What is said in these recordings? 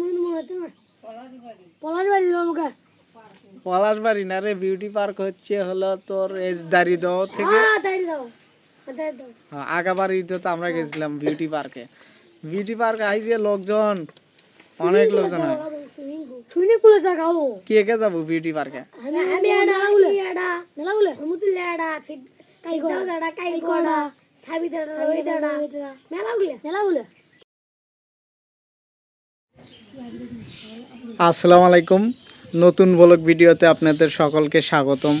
মনে হতো না। পলাশ বাড়ি না রে বিউটি পার্ক হচ্ছে হলো তোর দাঁড়িয়ে থেকে। হ্যাঁ হ্যাঁ, আগাবাড়ি তো আমরা গেছিলাম বিউটি পার্কে বিউটি পার্ক আইরে লোকজন। অনেক লোকজন কে কে যাব বিউটি পার্কে আমি আসসালামু আলাইকুম। নতুন ব্লগ ভিডিওতে আপনাদের সকলকে স্বাগতম।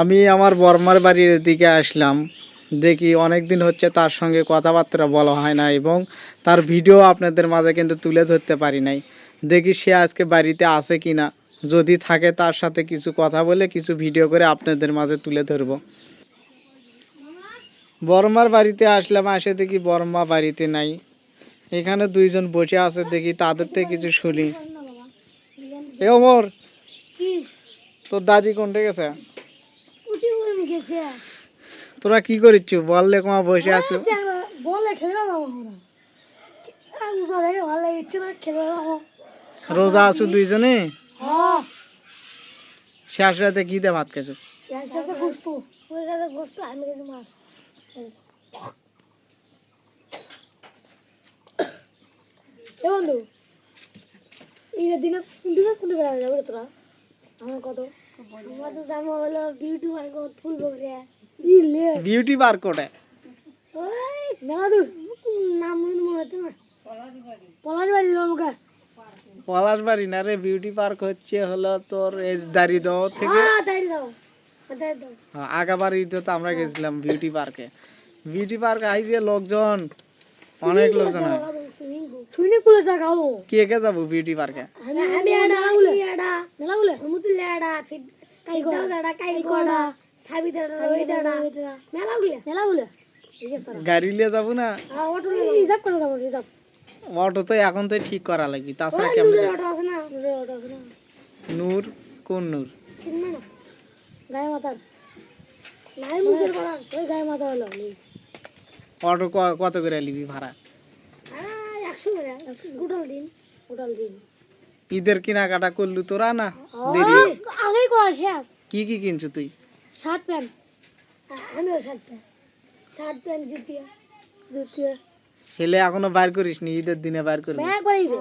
আমি আমার বর্মার বাড়ির দিকে আসলাম। দেখি অনেক দিন হচ্ছে তার সঙ্গে কথাবার্তা বলা হয় না এবং তার ভিডিও আপনাদের মাঝে কিন্তু তুলে ধরতে পারি নাই। দেখি সে আজকে বাড়িতে আছে কি না যদি থাকে তার সাথে কিছু কথা বলে কিছু ভিডিও করে আপনাদের মাঝে তুলে ধরবো। বর্মার বাড়িতে আসলাম আসে দেখি বর্মা বাড়িতে নাই। এখানে দুইজন বসে আছে দেখি তাদের থেকে কিছু শুনি। এ ওমর তোর দাদি কোনটা গেছে? তোরা কি করিচ্ছ? বললে কমা বসে আছো। না রোজা আছো দুইজনে? হ্যাঁ। শেষ রাতে কি দিয়ে ভাত খেছো শেষ শেষে গোস্ত। ওই কাছে গোস্ত আমি কাছে মাছ। এ বন্ধু ঈদের দিনে কোনটি কোনটি বেড়া যাবে তোরা? আমার কত? আমরা তো হলো বিউটি পার্ক ফুল বকরে ইলে। বিউটি পার্ক কোটে ওই মেলা দূর নাম মনে হতো না। পলাশ বাড়ি পলাশ বাড়ি না রে বিউটি পার্ক হচ্ছে হলো তোর এজ দাঁড়িয়ে থেকে। হ্যাঁ তাই দাও তাই দাও হ্যাঁ, তো আমরা গেছিলাম বিউটি পার্কে বিউটি পার্ক আইরে লোকজন অনেক লোকজন হয়। Swimming pool. গাও কে কে যাব বিউটি পার্কে আমি আমি উলে মেলা উলে ফিট কাই গড়া কাই গড়া সাবি দাডা রই দাডা মেলা উলে মেলা উলে গাড়ি নিয়ে যাব না? হ্যাঁ অটো রিজার্ভ করে দাও রিজার্ভ। অটো তো এখন তো ঠিক করা লাগবে তাছাড়া কেমন অটো আছে না? অটো আছে না। নূর কোন নূর? সিনেমা না। গায়ে মাথা। নাই মুসের ওই গায়ে মাথা হলো অটো ক- কত করে নিবি ভাড়া? একশো করে গোটাল দিন গোটাল দিন। ঈদের কেনাকাটা করলু তোরা না? দেরি আগেই করা শেষ কি কি কিনছো তুই? Shirt pant. আমিও শার্ট প্যান্ট। শার্ট প্যান্ট জুতিয়া জুতিয়া ছেলে এখনও বার করিস নি ঈদের দিনে বার করবি? বাড়ি দে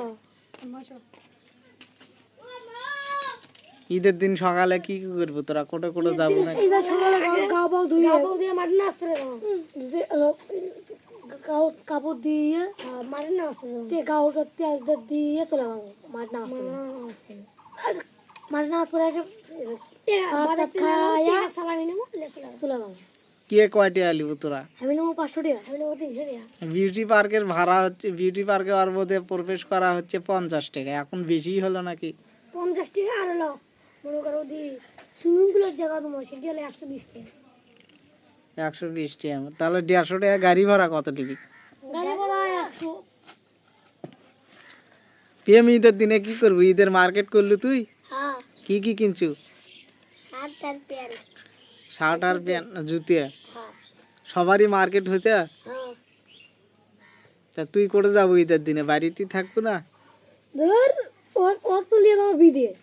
ঈদের দিন সকালে কি কি করব? তোরা কোটে কোটে যাব না এইবার সকালে গা পাও ধুয়ে। গা পাও দিয়ে মাঠে নাচ করে দাও কাপড় দিয়ে মাঠে নাচ করে দাও তেল দিয়ে দিয়ে চলে যাব মাঠ নাচ করে। মাঠে নাচ করে। এসে খায়া সালামি নেব চলে যাব। কে কয়টি আলিব তোরা? আমি নেব পাঁচশো টাকা আমি নেব তিনশো টাকা বিউটি পার্কের ভাড়া হচ্ছে বিউটি পার্কে ওর মধ্যে প্রবেশ করা হচ্ছে পঞ্চাশ টাকা। এখন বেশি হলো নাকি? পঞ্চাশ টাকা আর হলো। মনে করো সুইমিং পুলের জায়গা তোমার সেটি হলো একশো বিশ টাকা একশো বিশ টাকা তাহলে দেড়শো টাকা গাড়ি ভাড়া কত দিবি গাড়ি ভাড়া একশো। পিএম ঈদের দিনে কি করবি? ঈদের মার্কেট করলু তুই? হ্যাঁ। কি কি কিনছু? শার্ট আর প্যান্ট। জুতিয়ে হ্যাঁ। সবারই মার্কেট হয়েছে? হ্যাঁ। তা তুই করে যাব ঈদের দিনে? বাড়িতেই থাকব না? ধর ও বিদেশ।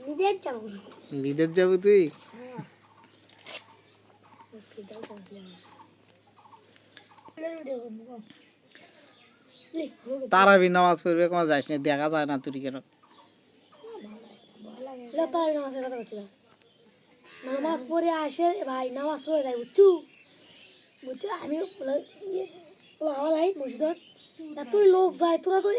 বিদেশ যাব। বিদেশ যাব তুই? তারাবি নামাজ পড়বে কোনো যাইস না দেখা যায় না তুই কেন? নামাজের কথা নামাজ পড়ে আসে ভাই নামাজ পড়ে যাই বুঝছু? বুঝছ? আমি খাওয়া যাই মসজিদত এতই লোক যায় তোরা তো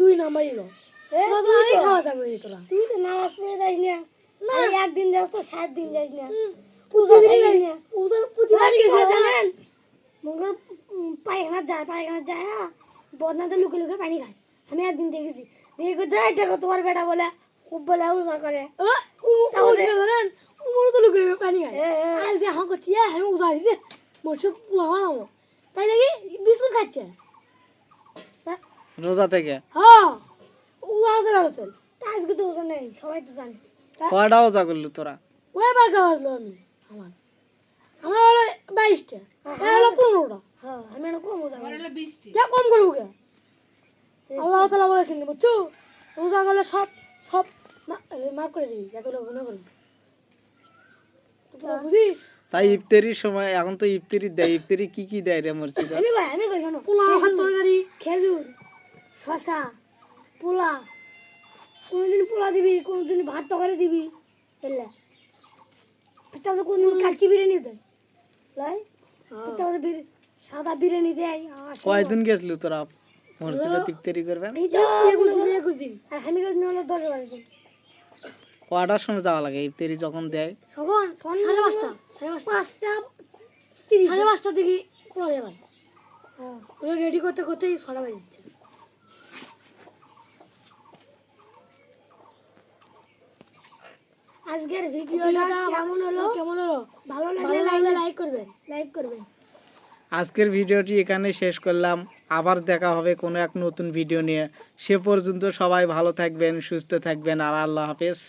দুই নাম্বারই লোক। তোরা তো আগে খাওয়া তোরা তুই তো নামাজ পড়ে যাইস না। না। একদিন যাস তো সাত দিন যাইস না। পূজা দিন যাইস না। পূজার প্রতিবার কি করে জানেন? মঙ্গল পায়খানা যায় পায়খানা যায় হ্যাঁ? বদনাতে লুকে লুকে পানি খায়। আমি একদিন দেখেছি। দেখে তোমার বেটা বলে খুব বলে উজা করে। তাহলে জানেন? তো লুকে লুকে পানি খায়। আজকে হাঁ করছি আমি উজা দিছি বসে পোলাওয়া নামো তাই নাকি? বিস্কুট খাচ্ছে? রোজা থেকে? হ্যাঁ। উজা আছে বেড়াচ্ছেন আজকে তো উজা নেই সবাই তো জানে। কয়টা ওজা করলু তোরা? ওই খাওয়া আসলো আমি আমার। আমার হলো বাইশটা হলো পনেরোটা। হ্যাঁ আমি কে কম করব কে আল্লাহ তালা বলেছিলেন বুঝছ? রোজা করলে সব সব মাফ করে দিবি এত লোক গুণা করবি। বুঝিস? তাই ইফতারির সময় এখন তো ইফতারি দেয় ইফতারি কি কি দেয় রে মসজিদে আমি কই আমি কই শোনো। পোলাও তরকারি। খেজুর শশা পোলা কোনোদিন পোলা দিবি কোনোদিন ভাত তরকারি দিবি এলে তারপরে কোনদিন কাচ্চি বিরিয়ানি দেয়। লাই তারপরে সাদা বিরিয়ানি দেয় আর কয়দিন গেছিলি তোরা? মসজিদে করবেন আর আমি হলো দশ বারো দিন। কটার সময় যাওয়া লাগে? ইফতারি যখন দেয়? সখন সাড়ে পাঁচটা সাড়ে পাঁচটা। সাড়ে পাঁচটার দিকে যাবার হ্যাঁ। ওগুলো রেডি করতে করতেই ছটা বাজে আজকের ভিডিওটা কেমন হলো? কেমন হলো? ভালো লাগলে লাইক করবেন। লাইক করবেন। আজকের ভিডিওটি এখানে শেষ করলাম। আবার দেখা হবে কোনো এক নতুন ভিডিও নিয়ে। সে পর্যন্ত সবাই ভালো থাকবেন সুস্থ থাকবেন আর আল্লাহ হাফেজ।